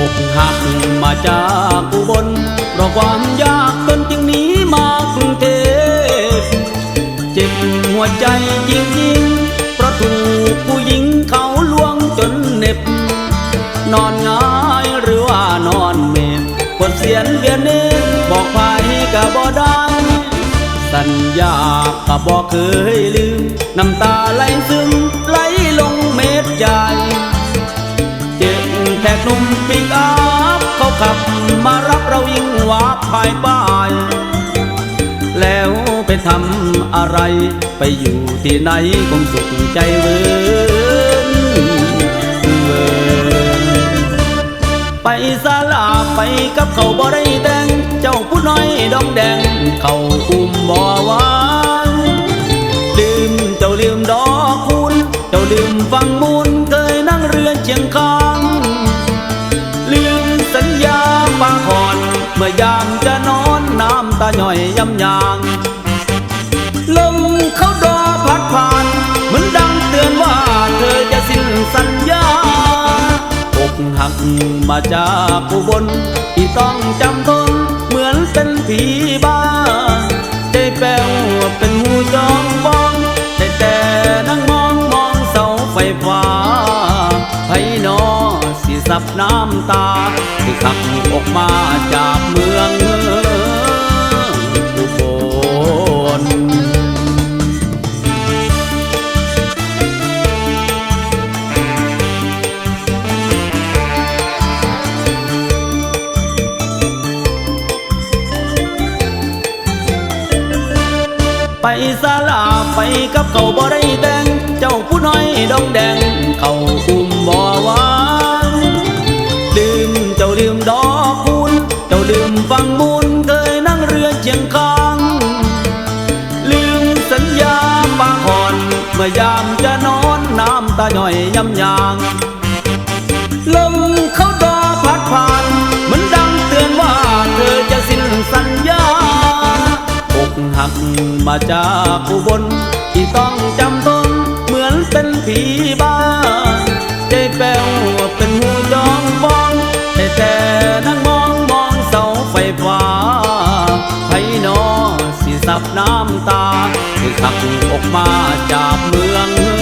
อกหักมาจากอุบนเพราะความยากจนจึงหนีมากรุงเทพเจ็บหัวใจจริงจริเพราะถูกผู้หญิงเขาลวงจนเน็บ นอนง่ายหรือว่านอนเมบคนเสียนเวียนเนบอกไปก็บ่ได้สัญญาก็บอกเคยลืม น้ำตาไหลซึม หนุ่มปิกอัพเขาขับมารับเรายิ่งวาภายบ้านแล้วไปทำอะไร ไปอยู่ที่ไหนคงสุขใจเวินเวินไปสาลาไปกับเขาบ่ได้แต่งเจ้าผู้น้อยดองแดง เขาอุ้มบ่วางลืมเจ้าลืมดอกคุณ เจ้าลืมฟังมูลเคยนั่งเรือเชียงคา มื่อยามจะนอนน้ำตาหน่อยย้ำยางลมเขาดอพัดผ่านเหมือนดังเตือนว่าเธอจะสิ้นสัญญาอกหักมาจากผู้บนที่ต้องจำทนเหมือนเป็นผีบ้า สับน้ำตา ที่ขับออกมาจากเมืองอุบลไปสาลาไปกับเขาบ่ได้แต่งเจ้าผู้น้อยดองแดง เขาอุ้มบ่วา ยงคางลืมสัญญาปางอ่อนเมื่อยามจะนอนน้ำตาหน่อยย้ำยางลมเขาดอพัดผ่านเหมือนดังเตือนว่าเธอจะสิ้นสัญญาอกหักมาจากอุบล สับน้ำตาที่ขับออกมาจากเมือง